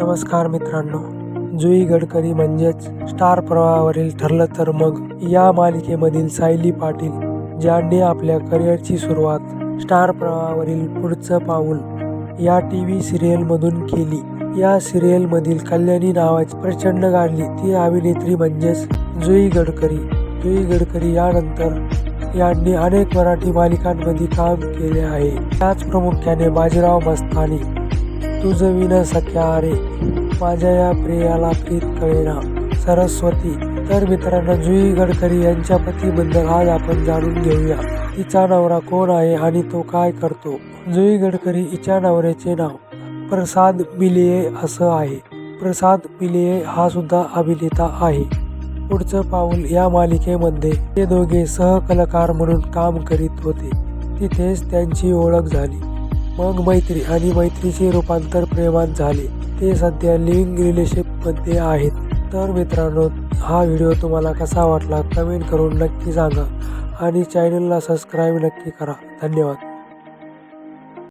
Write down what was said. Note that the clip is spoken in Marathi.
नमस्कार मित्रांनो जुई गडकरी म्हणजेच स्टार प्रवाहावरील ठरलं तर मग या मालिकेमधील सायली पाटील ज्यांनी आपल्या करिअरची सुरुवात स्टार प्रवाहावरील पुढचं पाऊल या टी व्ही सिरियलमधून केली. या सिरियलमधील कल्याणी नावाची प्रचंड गाडली ती अभिनेत्री म्हणजेच जुई गडकरी. जुई गडकरी यानंतर यांनी अनेक मराठी मालिकांमध्ये काम केले आहे. त्याच प्रामुख्याने बाजीराव मस्तानी तुझं विना सख्या रे. माझ्या या प्रियाला प्रीत कळेना. सरस्वती तर मित्रांनो जुई गडकरी यांच्या पतीबद्दल आज आपण जाणून घेऊया. तिचा नवरा कोण आहे आणि तो काय करतो? जुई गडकरी हिच्या नवऱ्याचे नाव प्रसाद बिलिये असं आहे. प्रसाद बिलिये हा सुद्धा अभिनेता आहे. पुढचं पाऊल या मालिकेमध्ये ते दोघे सहकलाकार म्हणून काम करीत होते. तिथेच त्यांची ओळख झाली. मग मैत्री आणि मैत्रीचे रूपांतर प्रेमात झाले. ते सध्या लिव्हिंग रिलेशनमध्ये आहेत. तर मित्रांनो हा व्हिडिओ तुम्हाला कसा वाटला कमेंट करून नक्की सांगा आणि चॅनलला सबस्क्राईब नक्की करा. धन्यवाद.